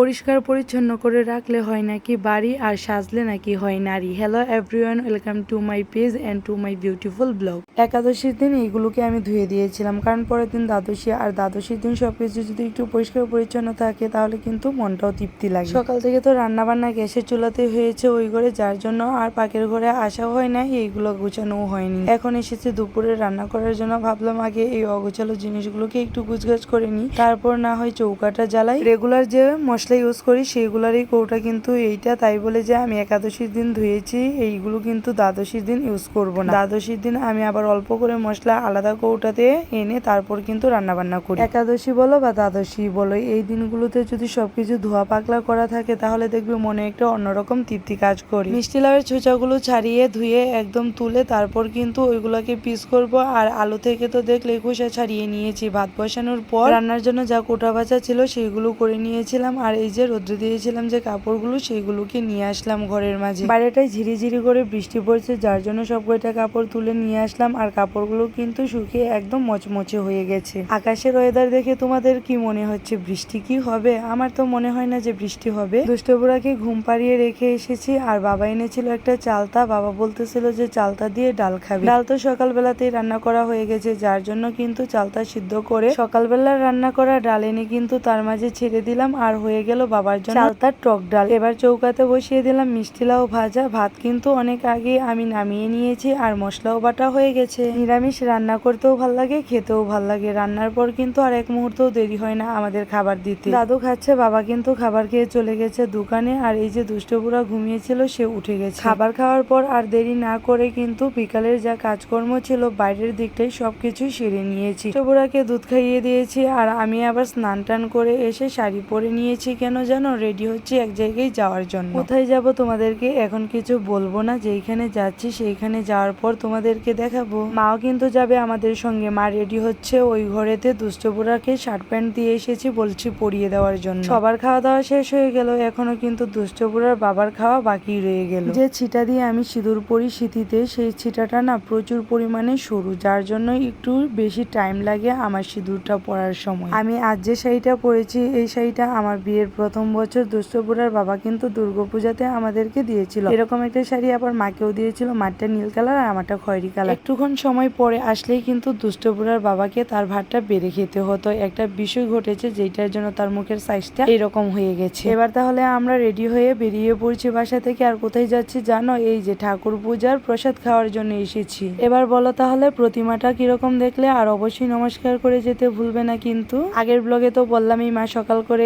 পরিষ্কার পরিচ্ছন্ন করে রাখলে হয় নাকি বাড়ি আর সাজলে নাকি হয় নারী? Hello everyone welcome to my page and to my beautiful blog একাদশীর দিন এইগুলোকে আমি ধুয়ে দিয়েছিলাম, কারণ পরের দিন দ্বাদশী, আর দ্বাদশীর দিন সবকিছু যদি একটু পরিষ্কার পরিচ্ছন্ন থাকে, তাহলে কিন্তু মনটাও তৃপ্তি লাগে। সকাল থেকে তো রান্না বান্না গ্যাসের চুলাতে হয়েছে ওই ঘরে, যার জন্য আর পাকের ঘরে আসা হয় না এইগুলো গুছানো হয়নি। এখন এসেছে দুপুরে রান্না করার জন্য, ভাবলাম আগে এই অগোছালো জিনিসগুলোকে একটু গুছগাছ করে নিই, তারপর না হয় চৌকাটা জ্বালাই। রেগুলার যে মশলা ইউজ করি, সেইগুলারই কৌটা কিন্তু এইটা। তাই বলে যে আমি একাদশীর দিন ধুয়েছি, এইগুলো কিন্তু দ্বাদশীর দিন ইউজ করব না। দ্বাদশীর দিন আমি আবার অল্প করে মশলা আলাদা কৌটাতে এনে তারপর কিন্তু রান্না বান্না করি। একাদশী বলো বা দ্বাদশী বলো, এই দিনগুলোতে যদি সবকিছু ধোয়া পাকলা করা থাকে, তাহলে দেখবে মনে একটা অন্যরকম তৃপ্তি কাজ করি। মিষ্টি লাউয়ের ছোচাগুলো ছাড়িয়ে ধুয়ে একদম তুলে তারপর কিন্তু ওইগুলোকে পিস করব। আর আলু থেকে তো দেখলে খোসা ছাড়িয়ে নিয়েছি। ভাত বসানোর পর রান্নার জন্য যা কোটা ভাজা ছিল, সেইগুলো করে নিয়েছিলাম। আর এই যে রোদ্রে দিয়েছিলাম যে কাপড়গুলো, সেইগুলোকে নিয়ে আসলাম ঘরের মাঝে। বাইরেটায় ঝিরিঝিরি করে বৃষ্টি পড়ছে, যার জন্য সব কয়টা কাপড় তুলে নিয়ে আসলাম, আর কাপড়গুলো কিন্তু শুকিয়ে একদম মচমচে হয়ে গেছে। আকাশের ওয়েদার দেখে তোমাদের কি মনে হচ্ছে? বৃষ্টি কি হবে? আমার তো মনে হয় না যে বৃষ্টি হবে। দুষ্টবুড়াকে ঘুম পাড়িয়ে রেখে এসেছি, আর বাবা এনেছিল একটা চালতা। বাবা বলতেছিল যে চালতা দিয়ে ডাল খাবে। ডাল তো সকালবেলাতেই রান্না করা হয়ে গেছে, যার জন্য কিন্তু চালতা সিদ্ধ করে সকালবেলা রান্না করা ডাল এনে কিন্তু তার মাঝে ছেড়ে দিলাম, আর হয়ে গেল বাবার জন্য। চালতার টক ডাল। এবার চৌকাতে বসিয়ে দিলাম মিষ্টি লাউ ভাজা। ভাত কিন্তু অনেক আগে আমি নামিয়ে নিয়েছি আর মশলাও বাটা হয়ে গেছে। নিরামিষ রান্না করতেও ভালো লাগে খেতেও ভালো লাগে। রান্নার পর কিন্তু আর এক মুহূর্তও দেরি হয় না আমাদের খাবার দিতে। দাদু খাচ্ছে বাবা কিন্তু খাবার খেয়ে চলে গেছে দোকানে আর এই যে দুষ্টপুরা ঘুমিয়েছিল সে উঠে গেছে। খাবার খাওয়ার পর আর দেরি না করে কিন্তু বিকালের যা কাজকর্ম ছিল বাইরের দিকটাই সবকিছুই সেরে নিয়েছি। দুষ্টপুরাকে দুধ খাইয়ে দিয়েছি আর আমি আবার স্নান টান করে এসে শাড়ি পরে নিয়েছি। কেন জানো? রেডি হচ্ছে এক জায়গায় যাওয়ার জন্য। কোথায় যাব তোমাদেরকে? এখন কিছু বলব না। যেইখানে যাচ্ছি সেইখানে যাওয়ার পর তোমাদেরকে দেখাবো। মাও কিন্তু যাবে আমাদের সঙ্গে। মা রেডি হচ্ছে ওই ঘরেতে। দুষ্টপুরাকে শার্ট প্যান্ট দিয়ে এসেছি বলছি পরিয়ে দেওয়ার জন্য। সবার খাওয়া দাওয়া শেষ হয়ে গেল। এখনও কিন্তু দুষ্টপুরার বাবার খাওয়া বাকি রয়ে গেল। যে ছিটা দিয়ে আমি সিঁদুর পরি শীতিতে সেই ছিটাটা না প্রচুর পরিমাণে সরু। যার জন্য একটু বেশি টাইম লাগে আমার সিঁদুরটা পরার সময়। আমি আজ যে শাড়িটা পরেছি, এই শাড়িটা আমার বিয়ের প্রথম বছর দুষ্টপুরার বাবা কিন্তু দুর্গাপূজাতে আমাদেরকে দিয়েছিল। এরকম একটা শাড়ি আবার মাকেও দিয়েছিল। মাঠটা নীল কালার আর আমারটা খয়েরি কালার। একটুক্ষণ সময় পরে আসলেই কিন্তু দুষ্টপুরার বাবাকে তার ভাতটা বেড়ে খেতে হতো। একটা বিষয় ঘটেছে যেটার জন্য তার মুখের সাইজটা এরকম হয়ে গেছে। এবার তাহলে আমরা রেডি হয়ে বেরিয়ে পড়ছি বাসা থেকে। আর কোথায় যাচ্ছি জানো? এই যে ঠাকুর পূজার প্রসাদ খাওয়ার জন্য এসেছি। এবার বলো তাহলে প্রতিমাটা কীরকম দেখলে? আর অবশ্যই নমস্কার করে যেতে ভুলবে না কিন্তু। আগের ব্লগে তো বললাম এই মা সকাল করে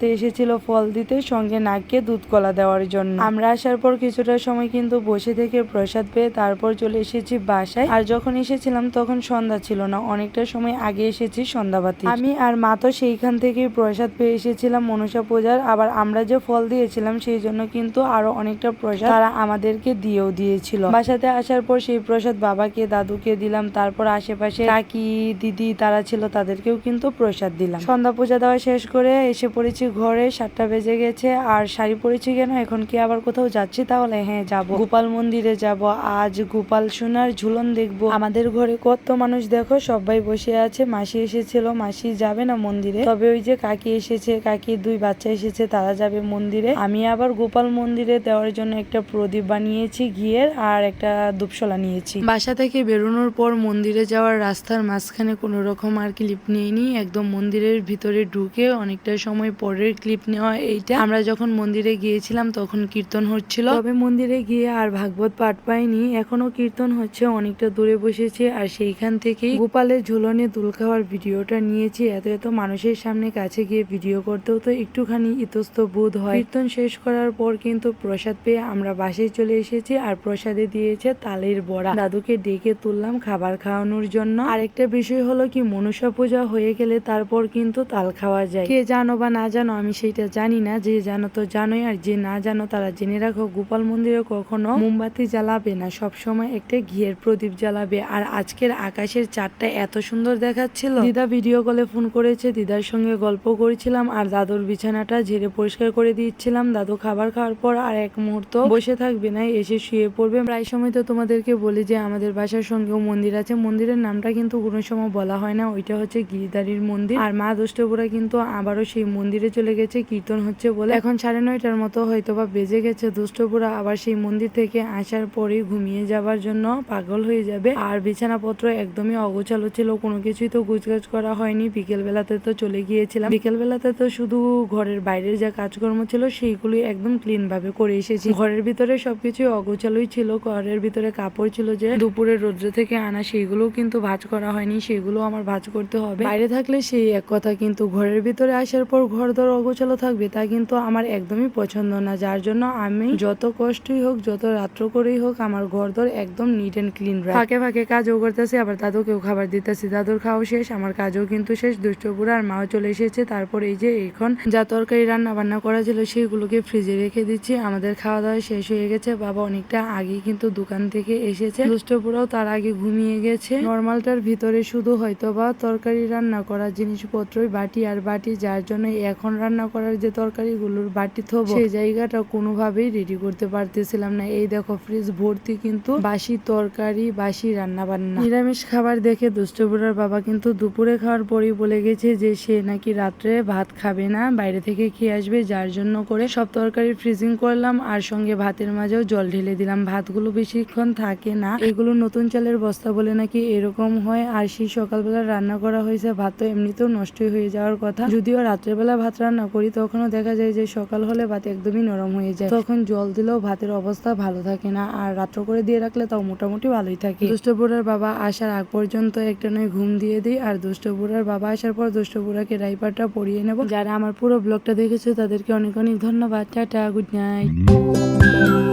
এইখানটাতে এসেছিল ফল দিতে, সঙ্গে নাককে দুধ কলা দেওয়ার জন্য। আমরা আসার পর কিছুটা সময় কিন্তু বসে থেকে প্রসাদ পেয়ে তারপর চলে এসেছি বাসায়। আর যখন এসেছিলাম তখন সন্ধ্যা ছিল না, অনেকটা সময় আগে এসেছি সন্ধ্যাবাতি। আমি আর মা তো সেইখান থেকেই প্রসাদ পেয়ে এসেছিলাম মনসা পূজার। আবার আমরা যে ফল দিয়েছিলাম সেই জন্য কিন্তু আরও অনেকটা প্রসাদ তারা আমাদেরকে দিয়েও দিয়েছিল। বাসাতে আসার পর সেই প্রসাদ বাবাকে, দাদুকে দিলাম। তারপর আশেপাশে কাকি, দিদি তারা ছিল তাদেরকেও কিন্তু প্রসাদ দিলাম। সন্ধ্যা পূজা দেওয়া শেষ করে এসে পড়েছি ঘরে সাতটা বেজে গেছে, আর শাড়ি পরেছি কেন? এখন কি আবার কোথাও যাচ্ছি? তাহলে হ্যাঁ যাব। গোপাল মন্দিরে যাব। আজ গোপাল সোনার ঝুলন দেখব। আমাদের ঘরে কত মানুষ দেখো, সবাই বসে আছে। মাসি এসেছিল, মাসি যাবে না মন্দিরে? তবে ওই যে কাকি এসেছে, কাকি দুই বাচ্চা এসেছে, তারা যাবে মন্দিরে। আমি আবার গোপাল মন্দিরে দেওয়ার জন্য একটা প্রদীপ বানিয়েছি, ঘিয়ের, আর একটা ধূপশলা নিয়েছি। বাসা থেকে বেরোনোর পর মন্দিরে যাওয়ার রাস্তার মাঝখানে কোনো রকম আর ক্লিপ নিইনি। একদম মন্দিরের ভিতরে ঢুকে অনেকটা সময় পরের ক্লিপ নেওয়া, এইটা আমরা যখন মন্দিরে গিয়েছিলাম তখন কীর্তন হচ্ছিল। তবে মন্দিরে গিয়ে আর ভাগবত পাঠ পাইনি এখনও কীর্তন হচ্ছে, অনেকটা দূরে বসেছে, আর সেইখান থেকেই গোপালের ঝুলনে দুল খাওয়ার ভিডিওটা নিয়েছি। এত এত মানুষের সামনে কাছে গিয়ে ভিডিও করতেও তো একটুখানি ইতস্ত বোধ হয়। কীর্তন শেষ করার পর কিন্তু প্রসাদ পেয়ে আমরা বাসায় চলে এসেছি, আর প্রসাদে দিয়েছে তালের বড়া। দাদুকে ডেকে তুললাম খাবার খাওয়ানোর জন্য। আরেকটা বিষয় হলো কি মনসা পূজা হয়ে গেলে তারপর কিন্তু তাল খাওয়া যায়। কে জানো বা না জানো আমি সেটা জানি না, যে জানো তো জানোই, আর যে না জানো তারা জেনে রাখো, গোপাল মন্দিরে কখনো মোমবাতি জ্বালাবে না সব সময় একটা ঘিয়ের প্রদীপ জ্বালাবে। আর আজকের আকাশের চারটা এত সুন্দর দেখাচ্ছিল। দিদা ভিডিও কলে ফোন করেছে, দিদার সঙ্গে গল্প করেছিলাম, আর দাদুর বিছানাটা ঝেড়ে পরিষ্কার করে দিচ্ছিলাম। দাদু খাবার খাওয়ার পর আর এক মুহূর্ত বসে থাকবে না, এসে শুয়ে পড়বে। প্রায় সময় তো তোমাদেরকে বলি যে, আমাদের বাসার সঙ্গেও মন্দির আছে। মন্দিরের নামটা কিন্তু কোনো সময় বলা হয় না, ওইটা হচ্ছে গিরিদারির মন্দির। আর মা দুষ্টপুরা কিন্তু আবারও সেই মন্দিরে চলে গেছে, কীর্তন হচ্ছে বলে। এখন সাড়ে নয়টার মতো হয়তো বা বেজে গেছে দুষ্টপুরা আবার সেই মন্দির থেকে আসার পরে ঘুমিয়ে যাবার জন্য পাগল হয়ে যাবে। আর বিছানাপত্র একদমই অগোছালো ছিল, কোনো কিছুই তো গুছগাছ করা হয়নি। বিকেল বেলাতে তো চলে গিয়েছিলাম। বিকেল বেলাতে তো শুধু ঘরের বাইরের যা কাজকর্ম ছিল, সেইগুলি একদম ক্লিন ভাবে করে এসেছি। ঘরের ভিতরে সবকিছু অগোছালোই ছিল, ঘরের ভিতরে কাপড় ছিল যে দুপুরে রোদ্র থেকে আনা সেইগুলো কিন্তু ভাঁজ করা হয়নি সেগুলো আমার ভাঁজ করতে হবে। বাইরে থাকলে সেই এক কথা, কিন্তু ঘরের ভিতরে আসার পর ঘর দর অগোছালো থাকবে তা কিন্তু আমার একদমই পছন্দ না। যার জন্য আমি যত কষ্টই হোক, যত রাত্র করেই হোক, আমার ঘর দর একদম নিট অ্যান্ড ক্লিন ফাঁকে ফাঁকে কাজও করতেছি, আবার দাদুকেও খাবার দিতেছি। দাদুর খাওয়া শেষ, আমার কাজও কিন্তু শেষ। দুষ্টপুরা আর মাও চলে এসেছে। তারপর এই যে এখন যা তরকারি রান্না বান্না করা ছিল সেইগুলোকে ফ্রিজে রেখে দিচ্ছি। আমাদের খাওয়া দাওয়া শেষ হয়ে গেছে। বাবা অনেকটা আগে কিন্তু দোকান থেকে এসেছে। দুষ্টপুরাও তার আগে ঘুমিয়ে গেছে। নর্মালটার ভিতরে শুধু হয়তো বা তরকারি, রান্না করার জিনিসপত্রই বাটি আর বাটি, যার জন্য এখন রান্না করার যে তরকারিগুলোর বাটি থবো, সেই জায়গাটা কোনোভাবেই রেডি করতে পারতেছিলাম না। এই দেখো ফ্রিজ ভর্তি কিন্তু বাসি তরকারি, বাসি রান্না বান্না নিরামিষ খাবার দেখে দুষ্টপুরার বাবা কিন্তু দুপুরে খাওয়ার পরেই বলে গেছে যে সে নাকি রাত্রে ভাত খাবে না, বাইরে থেকে খেয়ে আসবে, যার জন্য করে সব তরকারি ফ্রিজিং করলাম আর সঙ্গে ভাতের মাঝেও জল ঢেলে দিলাম। ভাতগুলো বেশিক্ষণ থাকে না, এগুলো নতুন চালের বস্তা বলে নাকি এরকম হয়। আর সেই সকালবেলা রান্না করা হয়েছে, ভাত তো এমনিতেও নষ্টই হয়ে যাওয়ার কথা। যদিও রাত্রেবেলা ভাত রান্না করি, তখনও দেখা যায় যে সকাল হলে ভাত একদমই নরম হয়ে যায়। তখন জল দিলেও ভাতের অবস্থা ভালো থাকে না, আর রাত্র করে দিয়ে রাখলে তাও মোটামুটি ভালোই থাকে। দুষ্টপুরার বাবা আসার আগ পর্যন্ত একটা নয় ঘুম দিয়ে দিই, আর দুষ্টপুরার বাবা আসার পর দুষ্টপুরাকে রাইপারটা পরিয়ে নেব। যারা আমার পুরো ব্লগটা দেখেছে, তাদেরকে অনেক অনেক ধন্যবাদ। Tata, good night.